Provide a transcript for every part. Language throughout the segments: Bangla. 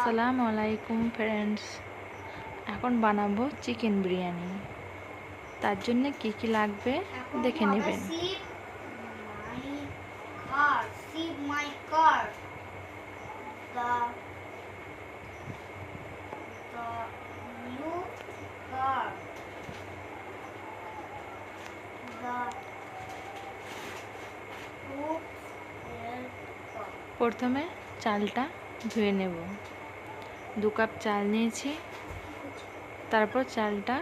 আসসালামু আলাইকুম ফ্রেন্ডস এখন বানাবো চিকেন বিরিয়ানি তার জন্য কি কি লাগবে দেখে নেবেন. প্রথমে চালটা ধুয়ে নেব। দু কাপ চাল নিয়েছি। তারপর চালটা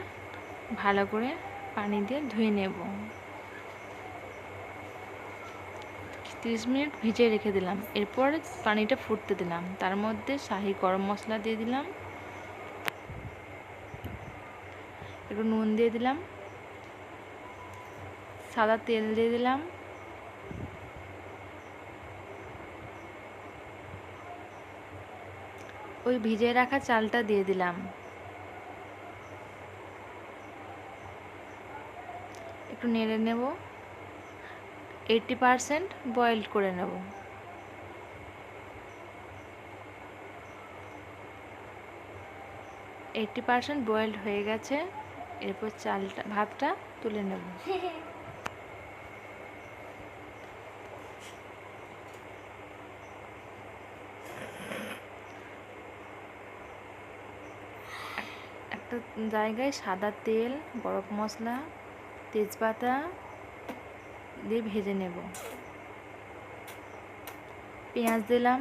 ভালো করে পানি দিয়ে ধুয়ে নেব। তিরিশ মিনিট ভিজিয়ে রেখে দিলাম। এরপর পানিটা ফুটতে দিলাম। তার মধ্যে শাহি গরম মশলা দিয়ে দিলাম। একটু নুন দিয়ে দিলাম। সাদা তেল দিয়ে দিলাম। ওই ভিজিয়ে রাখা চালটা দিয়ে দিলাম। একটু নেড়ে নেব। এইটটি পারসেন্ট বয়েল করে নেব। এইটটি পারসেন্ট বয়েলড হয়ে গেছে। এরপর চালটা, ভাতটা তুলে নেব। একটা জায়গায় সাদা তেল বরফ মশলা, তেজপাতা দিয়ে ভেজে নেব। পেঁয়াজ দিলাম,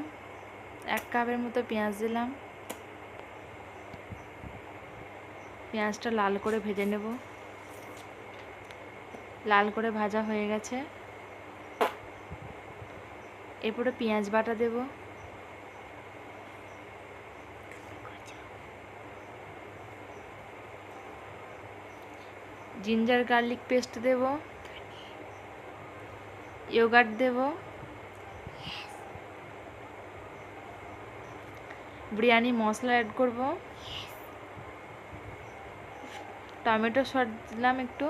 এক কাপের মতো পেঁয়াজ দিলাম। পেঁয়াজটা লাল করে ভেজে নেব। লাল করে ভাজা হয়ে গেছে। এরপরে পেঁয়াজ বাটা দেব। জিঞ্জার গার্লিক পেস্ট দেব ইয়োগার্ট দেব বিরিয়ানি মশলা অ্যাড করব। টমেটো সস দিলাম একটু।